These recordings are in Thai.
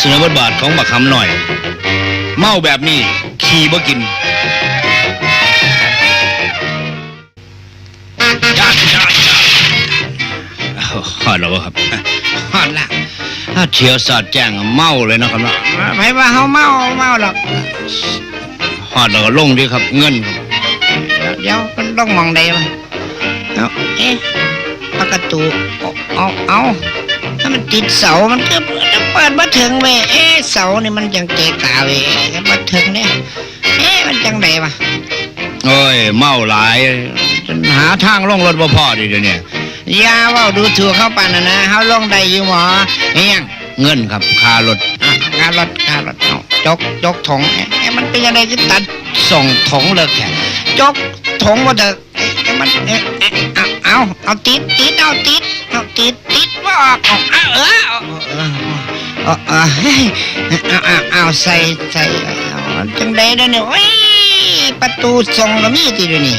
เสนอบทบาทของบักคำหน่อย เมาแบบนี้ ขี่บ่กินยาดยาดยาดอ้าวฮอดแล้วบ่ครับฮอดละถ้าเที่ยวสอดแจ้งเมาเลยนะครับเนาะไม่ว่าเฮาเมาเมาหรอกฮอดแล้วก็ลงดีครับ เงินครับเดี๋ยวเดี๋ยวมันต้องมองใดวะเอาเอ๊ะประตูเอาเอาเอาถ้ามันติดเสามันก็ เปิดมาถึงเว้ยเอ๊ะเสานี่มันจังเกะกะเว้ยก็มาถึงเนี่ยเอ๊ะมันจังไดวะโอ้ยเมาหลายจนหาทางลงรถบ่พอดิเดี๋ยวนี้อย่าเว่าดูถูกเข้าปานนะนะเฮาลงได้อยู่หมอเฮ้ยงเงินครับค่ารถอะงานรถงานรถเอาจกจกถงเอ๊ะเอ๊ะมันเป็นยังไงคือตัดส่งถงเลิกแค่จกถงว่าเถอะเอ๊ะเอ๊ะมันเอ๊ะเอ๊ะเอาเอาเอาติดติดเอาติดเอาติดติดว่าออกเอาเอาเอ อเอออเอเอาเอาเอเอาใส่ใส่จังไดเด้อเนี่ยโอ้ยประตูส่งก็มีติเดี๋ยวนี้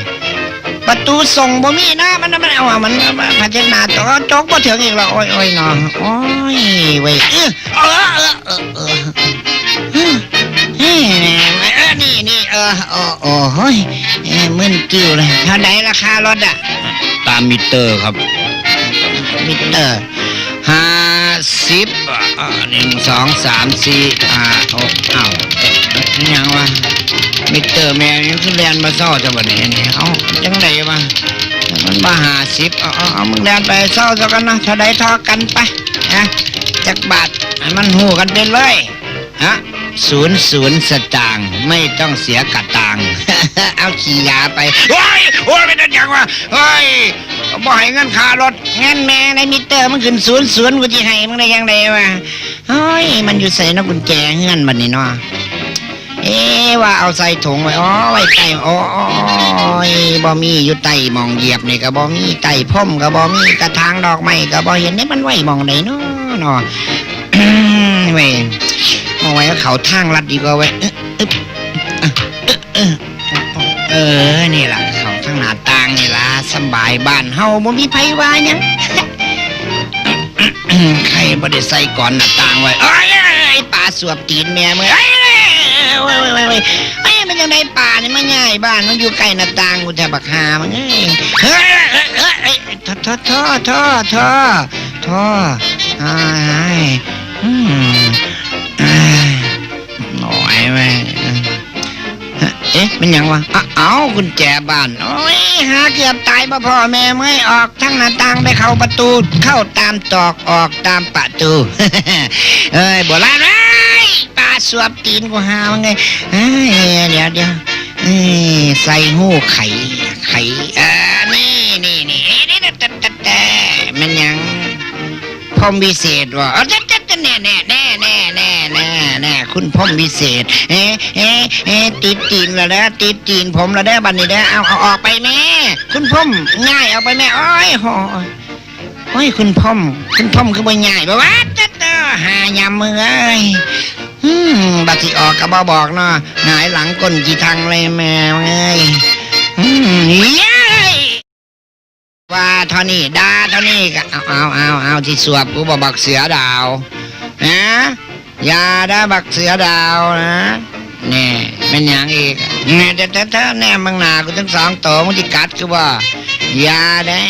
ประตูส่งบ่มีนะมันมันเอามันมันพันเช็ดหน้าจอจกบ่ถึงอีกแล้วโอ้ยโอ้ยเนาะโอ้ยเว้ยเออเออเออเออเออเออนี่นี่เออโอ้โอ้เฮ้ยเอ้ยมึนกิ้วเลยเท่าไหร่ราคารถอะ ตามมิเตอร์ครับ มิเตอร์ สิบอ่าหนึ่งสองสามสี่ห้าหกเอ้ายังวะมิเตอร์แม่นี่คือเรียนมาเศร้าจะบ่เนี่ยนี่เอ้าจังไดวะมันมาหาสิบเอาเอาเอามึงเดินไปเศร้าซะกันนะถ้าได้ทอกันไปนะจักบาทให้มันหูกันไปเลยฮะศูนย์ศูนย์สตางค์ไม่ต้องเสียกระตังเอาขี่ยาไปโอ้ยโอ้ยไม่ได้ยังวะเฮ้ย บ่ให้เงินค่ารถเงินแม่ในมิเตอร์มันขึ้นศูนย์ศูนย์กูจะให้มึงได้ยังไงวะเฮ้ยมันอยู่ใส่นะกุญแจเงินบัดนี้เนาะเอ๊ว่าเอาใส่ถุงไว้อ๋อไว้ใต้โอ้ยบ่มีอยู่ใต้มองเหยียบนี่ก็บ่มีใต้พ่มก็บ่มีกระถางดอกไม้ก็บ่เห็นนี่มันไว้มองไหนเนาะเนาะเว้ยเอาไว้เขาทางลัดดีกว่าเว้ยเออนี่แหละเขาทางหน้าต สบายบ้านเฮาบ่มีไผว่าหยังใครบ่ได้ใส่ก่อนหน้าต่างไว้เอ้ยปลาสวบตีนแม่มึงเอ้ยเว้ยเว้ยเว้ยเอ้ยมันยังไงป่านี่มันง่ายบ้านมันอยู่ใกล้หน้าต่างกูแทบบักหามันเอ้ยเฮ้ยเอ้ยเอ้ยเอ้ยท่อท่อท่อท้อท้ออ้ายอืมอ้ายหน่อยแม่ เอ๊ะมันยังวะอ้าเอากุญแจบ้าน โอ้ยหาเกือบตายบ่พ่อแม่ไม่ออกทั้งหน้าต่างไปเข้าประตู เข้าตามตอกออกตามประตูเอ้ยโบราณเอ้ยปลาสวบตีนกูหามันไงเอ้ยเดี๋ยวเดี๋ยวใส่หูไข่ไข่เออนี่นี่นี่เอ๊ะนี่แต่แต่แต่มันยังพรมวิเศษวะ น่แน่คุณพรหมวิเศษ เอ๊ะเอ๊ะเอ๊ะติดตีนแล้วนะติดตีนผมแล้วเด้บัดนี้เด้เอาเอาออกไปแม่ คุณพรหมง่ายเอาไปแม่โอ้ยโหโอ้ยคุณพ่อมคุณพ่อมคือบ่ใหญ่บ่ว่าจะเตอหายำมือเอ้ยอืมบัดสิออกก็บ่บอกเนาะหงายหลังก้นกี่ทางเลยแม่เอ้ยอืมเย้ว่าเท่านี้ดาเท่านี้ก็เอาเอาเอาเอาที่สวบกูบ่บักเสือดาวนะ ยาได้บักเสือดาวนะนี่เป็นอย่างอีกแนี่ยแต่ถ้าแน่มึงหนากูทั้งสองตัวมึงที่กัดคือว่ายาได้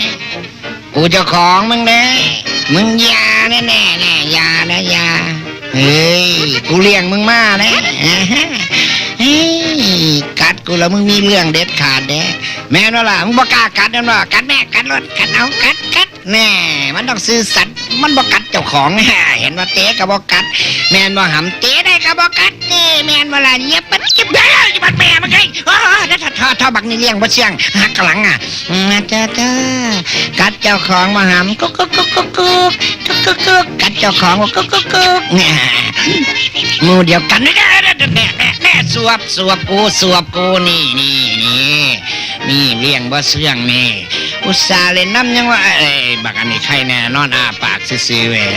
กูจะของมึงได้มึงยาแน่แน่แน่ยานะอยาเฮ้ยกูเลี้ยงมึงมานะอ่าฮะ เฮ้กัดกูแล้วมึงมีเรื่องเด็ดขาดแน่แม่นว่าล่ะมึงบอกล้ากัดแน่นว่ากัดแม่กัดรถกัดเอากัดกัดแน่มันต้องซื้อสัตว์มันบอกกัดเจ้าของแน่เห็นว่าเต๊กับบ่กัด แม่นบ่หำเต๊ได้กับบ่กัดนี่แม่นว่าล่ะเย็บปั๊บเก็บได้จบัดแม่มันไงอ้โหอถ้าถ้าถ้อบักนี่เลี้ยงบ่เชียงหักหลังอะเจ้าเจ้ากัดเจ้าของมาหำกุ๊กกุ๊กกุ๊กกุ๊กกุ๊กกุ๊กกัดเจ้าของกุ๊กกุ๊กกุ๊กเน่ยมูเดียวกันนี่แน่ สวบสวบกูสวบกูนี่นี่นี่นี่เลี้ยงบ่เสื่องนี่อุตส่าห์เล่นน้ำยังว่าเอ้ยบักอันนี้ใครแน่นอนอาปากซื่อๆเว้ย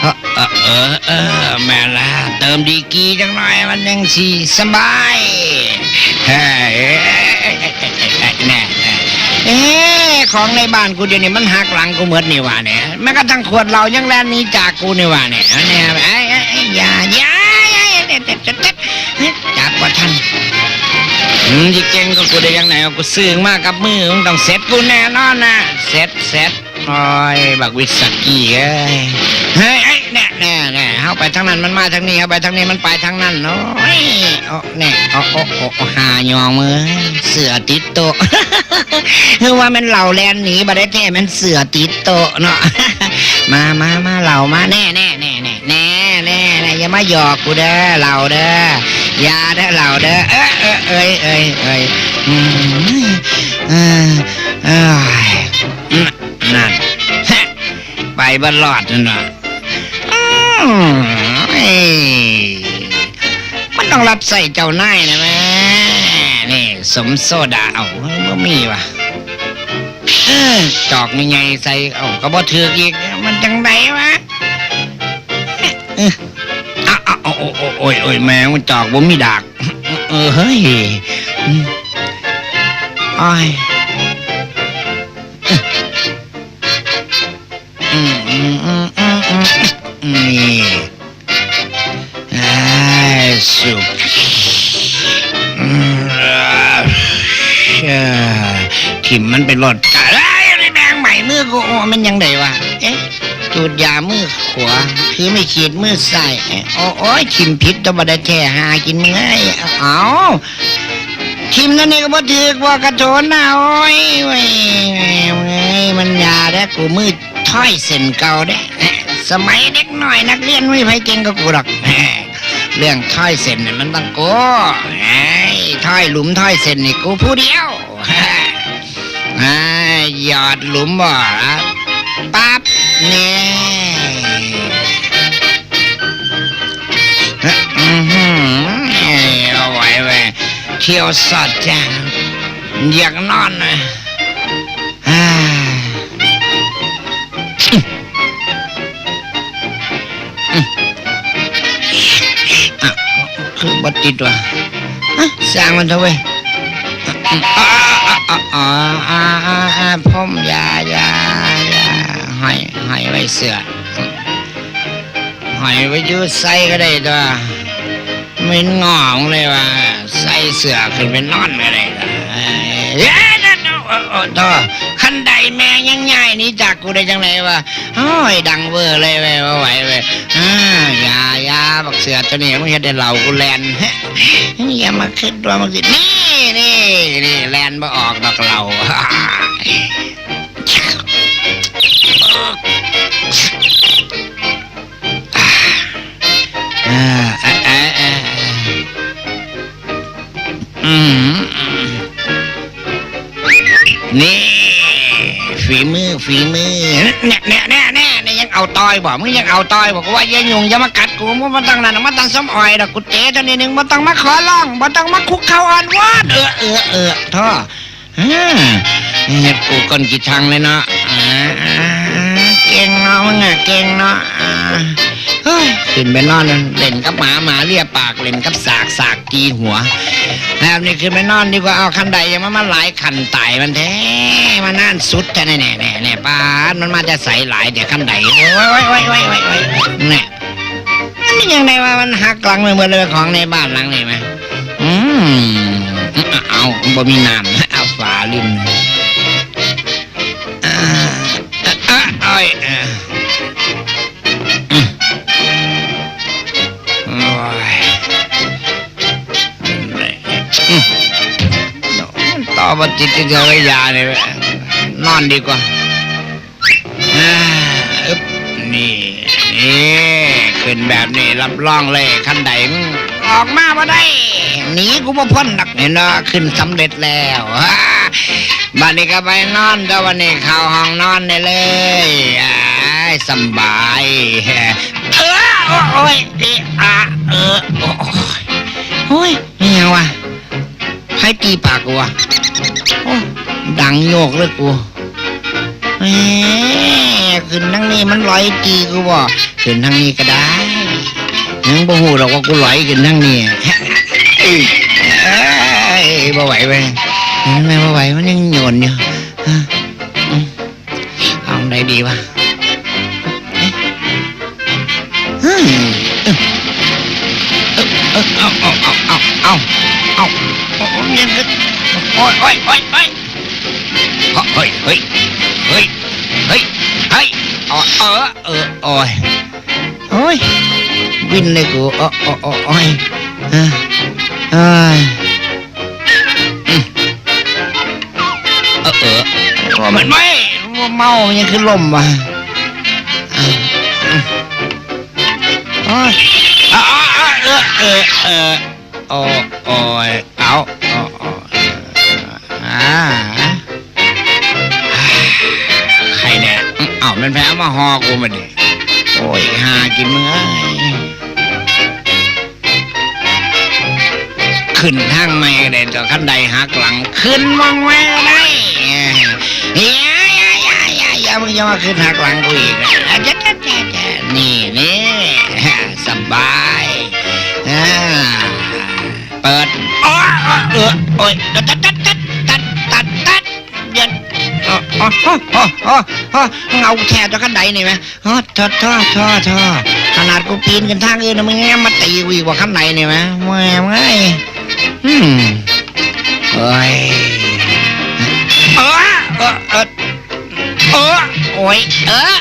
เออเออเออเออแม่ละเติมดีกีจังหน่อยมันยังสีสบายเฮ้ยแน่เอ๊ของในบ้านกูเดี๋ยวนี้มันหักหลังกูเหมือนนี่ว่าเนี่ยแม้กระทั่งขวดเรายังแลนนี้จากกูนี่ว่าเนี่ยเนี่ยไอ้ย่าอย่า ที่เก่งก็กูได้ยังไงกูซื้อมากับมือมึงต้องเซ็ตกูแน่นอนนะเซ็ตเซ็ตโอ้ยบักวิสกี้เอ้ยเฮ้ยเอ้แน่แน่แน่เข้าไปทางนั้นมันมาทางนี้เข้าไปทางนี้มันไปทางนั้นโอ้ยโอ้แน่โอ้โอ้โอ้หายองมือเสือติดโตคือว่ามันเหล่าแลนหนีมาได้แท้มันเสือติดโตเนาะมามามาเหล่ามาแน่แน่แน่แน่แน่แน่อย่ามาหยอกกูเด้อเหล่าเด้อ ยาเด้อเหล่าเด้อเอ้ยเอ้ยเอ้ยเอ้ยเอ้ยอืมเอ้ยเอ้ยนั่นฮะไปบรอดนั่นน่ะอืมเอ้ยมันต้องรับใส่เจ้านายนะแม่นี่สมโซดาเอาบ่มีวะจอกยังไงใส่เอาก็บ่ถือกอีกมันจังไดวะ โอ้ยโอ้ยแมงมันจอกบ่มีดาก เออเฮ้ยอืมอ้อยอืมมอืมอืมอืมนี่สุกทิมมันไปรถกะไอ้แดงใหม่มือกูมันยังไงวะ สูดยามือขวาคือไม่ขีดมือซ้ายเอ๊ะโอ้โอ้ยทิมพิษตัวบัดแท้หากินมึงไงเอาทิมนั่นนี่ก็บ่ถือกว่ากระโถนนะโอ้ยเว้ยเว้ยมันยาแล้วกูมือถ้อยเส้นเก่าเด้สมัยเด็กหน่อยนักเรียนไม่มีใครเก่งกับกูหรอกเรื่องถ้อยเส้นเนี่ยมันต้องกูเอ้ถ้อยหลุมถ้อยเส้นนี่กูผู้เดียวอ่าหยอดหลุมบ่ นี่ยอื้อหือเอ้ยเอาไว้เว้ยเที่ยวสอดจังอยากนอนเลยอ่าคือบัติดว่ะอะสร้างมันเถอะเว้ยอ่าอ่าอ่าอ่าอ่าอ่าผมยายา อยาให้ให้ไว้เสือให้ไว้ยืดใส่ก็ได้ตัวไม่งองเลยว่าใส่เสือขึ้นไปนอนก็ได้เอ้นั่นเอาเอาเอาตัวขันใดแม่ยังใหญ่นี่จากกูได้จังไรวะโอ้ยดังเวอร์เลยเว้ยว่าไหวเว้ยอ่ายายาบักเสือตัวนี้มึงเห็นได้เหล่ากูแลนอย่ามาขึ้นตัวมาสินี่นี่นี่แลนมาออกดอกเราอ่า นี่ฝีมือฝีมือเนี่ยเนี่ยเนี่ยเนี่ยเนี่ยยังเอาต่อยบ่มึงยังเอาต่อยบอกว่าอย่ายุ่งอย่ามากัดกูมึงมาตั้งนั่นมาตั้งซ้ำอ่อยดอกกูเตะตัวนี้หนึ่งมาตั้งมาขอร้องมาตั้งมาคุกเข่าอ่อนวอดเออเออเออท่ออ่าเฮ็ดกูก้นกี่ทางเลยเนาะอ่าอ่า เก่งเนาะมึงอะเก่งเนาะอ่าเฮ้ยขึ้นไปนอนเล่นกับหมาหมาเลียปากเล่นกับสากสากตีหัวแบบนี้คือไปนอนดีกว่าเอาคันใดยังมามาหลายคันไตมันแท้มานั่นสุดแท้แน่แน่แน่แน่ป้าดมันมาจะใส่หลายเดี๋ยวคันใดโอ้ยโอ้ยโอ้ยโอ้ยโอ้ยเนี่ยมันเป็นยังไงว่ามันหักหลังไปหมดเลยของในบ้านหลังนี่ไหมอืมเอาบ่มีน้ำเอาฝาลิ้นอ่า ต่าจิตจะเจอยาเนี่ยนอนดีกว่าอึ๊บนี่นี่ขึ้นแบบนี้รับรองเลยขั้นใดมึงออกมาบ่ได้หนีกูบ่พ้นดักเนี่ยนะขึ้นสำเร็จแล้วบัดนี้ก็ไปนอนก็วันนี้เข้าห้องนอนได้เลยอ้ายสบายเออโอ้ยเอะอะเออโอ้ย ครตีปากกูวะโอ้ดังโยกเลยกูแหมขึ้นทางนี้มันลอยตีกูบ่ขึ้นทางนี้ก็ได้ยังบ่หูหรอกว่ากูลอยขึ้นทางนี้เอ้ยเอ้ยบ่ไหวเว้ยเห็นไม่บ่ไหวมันยังโยนอยู่ฮะอืมเอาไดดีวะเอ๊ะอืมเออเอาเอาเอาเอาเอา เอาเอายังก็โอ้ยโอ้ยโอ้ยโอ้ยเฮ้ยเฮ้ยเฮ้ยเฮ้ยเฮ้ยเออเออเออโอ้ยโอ้ยวินเลยกูโอ้โอ้โอ้โอ้ยเออเอ้ยอืมเออเออโอ้มันไม่เมามันยังคือลมว่ะอะอืมโอ้ยอ่าเออเออเออ โอ้โอยเอาโอ้โอ้อ่าใครเนี่ยเอ้ามันแพ้มาหอกูมาดิโอ้ยหากินมึงเอ้ยขึ้นทางไม่ก็ได้ตัวขั้นใดหักหลังขึ้นมองไม่ก็ได้เฮ้ยอย่าอย่าอย่าอย่ามึงจะมาขึ้นหักหลังกูอีกนะจ๊ะจ๊ะจ๊ะนี่นี่สบายอ่า เปิดอ๋อเออโอ้ยตัดตัดตัดตัดตัดตัดตัดเดี๋ยวอ๋ออ๋ออ๋ออ๋ออ๋อเงาแทบจะขั้นใดนี่ไหมอ๋อท่อท่อทอทอขนาดกูปีนกันทางอื่นนะมึงแง่มาตีกูอีกว่าขั้นใดนี่ไหมแม่งไงอืมเอ้ยเออเออเออเออโอ้ยเออ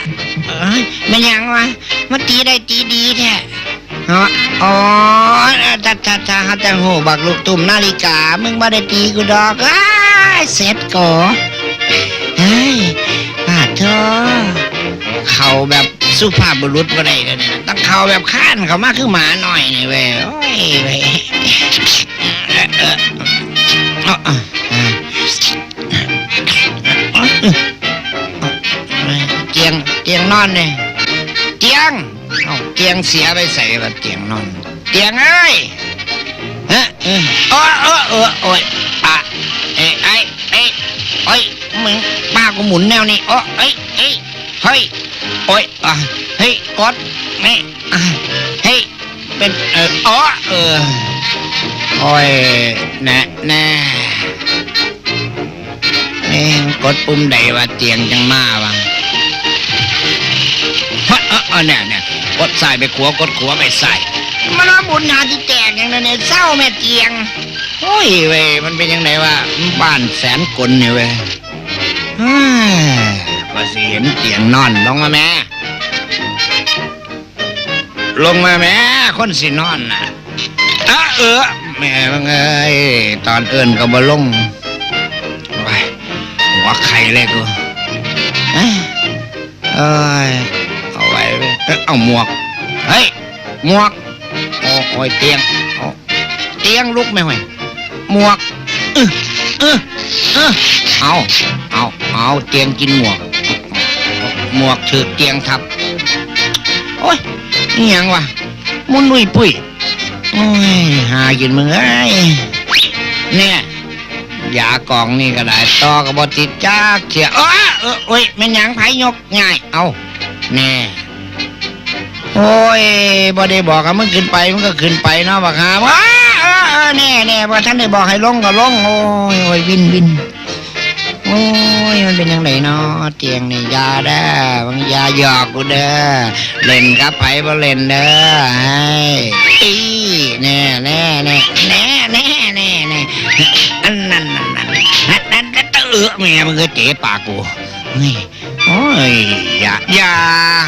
เอ้ยมันยังวะมาตีได้ตีดีแท้ ฮะอ๋อถ้าถ้าถ้าหาแต่หูบักลูกตุ่มนาฬิกา มึงมาได้ตีกูดอกอ้ายเสร็จก่อเฮ้ยปาดเธอเข่าแบบสุภาพบุรุษบ่ได้เลยเนี่ยต้องเข่าแบบข้านเขามากคือหมาหน่อยนี่เว้ยโอ้ยเว้ยเออเออเอาเอาเอาเอาเตียงเตียงนอนเนี่ยเตียง เอาเตียงเสียไปใส่ละเตียงนอนเตียงเอ้ยฮะเออเออเออเออโอ้ยอะเอ้ยไอ้เอ้ยเอ้ยมึงป้ากูหมุนแนวนี้โอ้เอ้ยเอ้ยเฮ้ยโอ้ยอะเฮ้ยกดนี่เฮ้ยเป็นเอออ๋อเออโอ้ยแน่แน่เอ้ยกดปุ่มใดว่าเตียงจังมาวะฮะเออเออเนี่ยเนี่ย กดใส่ไปขัวกดขัวไปใส่มันว่าบุญหาที่แตกอย่างนั้นเนี่ยเศร้าแม่เตียงโอ้ยเว้ยมันเป็นยังไงวะบ้านแสนกลเนี่ยเว้ยเฮ้ยว่าสิเห็นเตียงนอนลงมาแม่ ลงมาแม่คนสินอนน่ะอะเออแม่มึงเอ้ยตอนเอินก็บ่ลงไปหัวไข่เลยกูเอ้ยเอเอาหมวก เฮ้ย หมวกโอ้โอยเตียงโอ้เตียงลุกไมเว้ยหมวกเออเออเออเอาเอาเอาเตียงกินหมวก หมวกถือเตียงทับ โอ้ยนี่ยังวะมุนลุยปุ้ยโอ้ยหากินมึงเอ้ยเนี่ยยากล่องนี่ก็ได้ต่อกับบติดจ้าเขียเออเออโอ้ยแม่นยังไผยกง่ายเอาแน่ โอ้ยบ่ได้บอกกับมึงขึ้นไปมึงก็ขึ้นไปเนาะบักฮาว้าแน่แน่บ่ท่านได้บอกให้ลงก็ลงโอ้ยโอ้ยวินวินโอ้ยมันเป็นยังไงเนาะเตียงนี่ยาเด้อบางยาหยอกกูเด้อเล่นกับไผบ่เล่นเด้อให้อีแน่แน่แน่แน่แน่แน่แน่อันนั้นนั่นนั่นนั่นนั่นนั่นเออแม่มึงก็เจ๊ปากกูเฮ้ย โอ้ยอย่าอย่า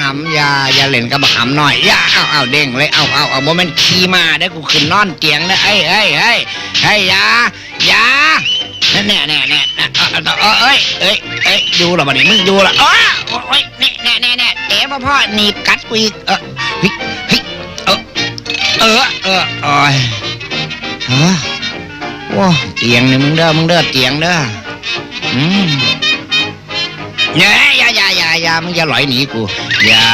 หำอย่าอย่าเล่นกับหำหน่อยอย่าเอาเอาเด้งเลยเอาเอาเอาโมเมนต์ขี่มาได้กูขึ้นนอนเตียงได้อเอ้ยเอ้ยเอ้ยเฮ้ยอย่าอย่าแน่แน่แน่แน่เอาเอาเอาเอ้ยเอ้ยเอ้ยดูหรอบัดนี้มึงดูหรอโอ้ยแน่แน่แน่แน่เอ๋พ่อพ่อหนีกัดกูอีกเออเฮ้ยเฮ้ยเออเออเออโอ้ยฮะว้าเตียงนี่มึงเด้อมึงเด้อเตียงเด้ออืมเนี่ยายามึงจะลอยหนีกูอย่า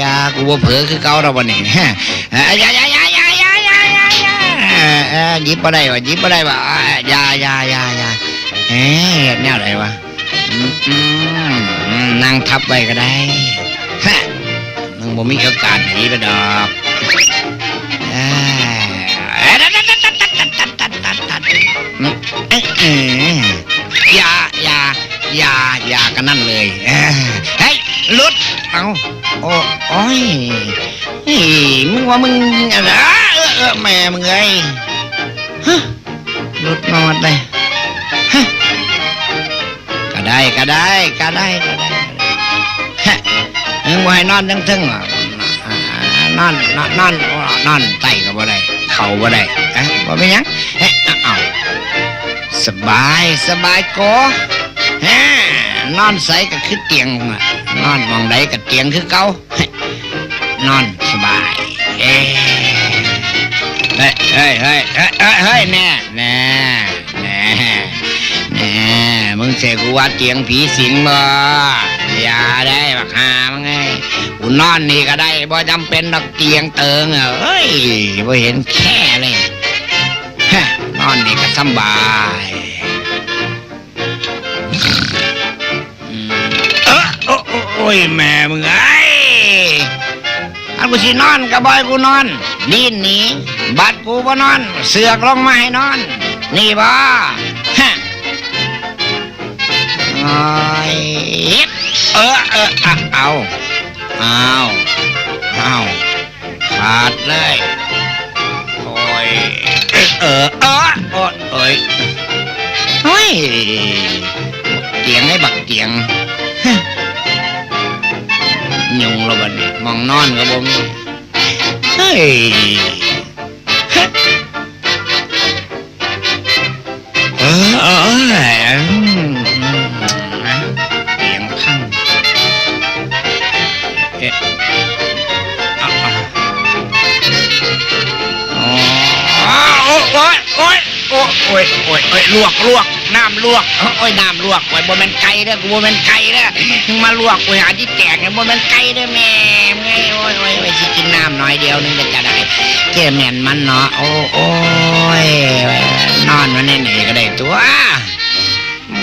ยากูว่าเผลอคือเก่าเราวันนี้ฮะอย่าอย่าอย่าอย่าอย่าอย่าอย่าเยิบมาได้วะยิบมาได้วะอย่าอย่าอย่าอย่าเอ๊ะแนวไรวะนั่งทับไปก็ได้มึงบ่มีโอกาสหนีไปดอกเอย่า อย่าอย่าอยากันนั่นเลยเอ้ยเฮ้ยลุดเอาโอ้โอ้ยมึงว่ามึงอะไรเออเออแม่มึงเอ้ยฮะลุดนอนเลยฮะก็ได้ก็ได้ก็ได้ก็ได้ฮะมึงบ่ให้นอนทั้งทึ่งหรอกอ่านอนนอนนอนนอนไตก็บ่ได้เข่าบ่ได้ฮะบ่เป็นหยังเฮ้ยเอาสบายสบายโกฮะ นอนใสก็คือเตียงนอนมองใดก็เตียงคือเก่านอนสบาย เอ้เฮ้ยเฮ้ยเฮ้ยเฮ้ยเฮ้ยแน่แน่แน่แน่มึงเสกูว่าเตียงผีสิงบ่อย่าได้บักหามึงไงกูนอนนี่ก็ได้บ่จำเป็นดอกเตียงเติงอะเอ้ยบ่เห็นแค่เลยฮนอนนี่ก็สบาย อ้โอ้ยแม่มึงไอ้ยอันกูสินอนกับบอยกูนอนนี่หนีบัดกูบ่นอน เสือกลงมาให้นอน นี่บ่ฮะโอ้เออเอออะเอาเอาเอาขาดเลยโอ้ยเออเออเออโอ้ยโอ้ยเฮ้ยเตียงให้บักเตียง ยุงแล้วบัดนี้มองนอนก็บ่มีเฮ้ยฮะเออเออเอออืมเสียงพังเอ๊ะเอาเอาอ๋อโอ้โอ้ยโอ้ย อ้ยโอ้ยโอ้ยโอ้ยลวกลวกน้ำลวกโอ้ยน้ำลวกโอ้ยบ่แม่นไก่เด้อกูบ่แม่นไก่เด้อมึงมาลวกกูหาที่แตกเนี่ยบ่แม่นไก่เด้อแม่มึงไงโอ้ยโอ้ยโอ้ยสิกินน้ำน้อยเดียวนึงจะได้เจ้าแม่นมันเนาะโอ้โอ้ยนอนมันในนี่ก็ได้ตัว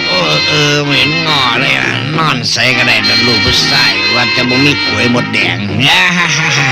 เออเออเหม็นงอเลยอะนอนใส่ก็ได้แต่ลูกผู้ชายว่าจะบ่มีป่วยหมดแดงฮ่าฮ่าฮ่า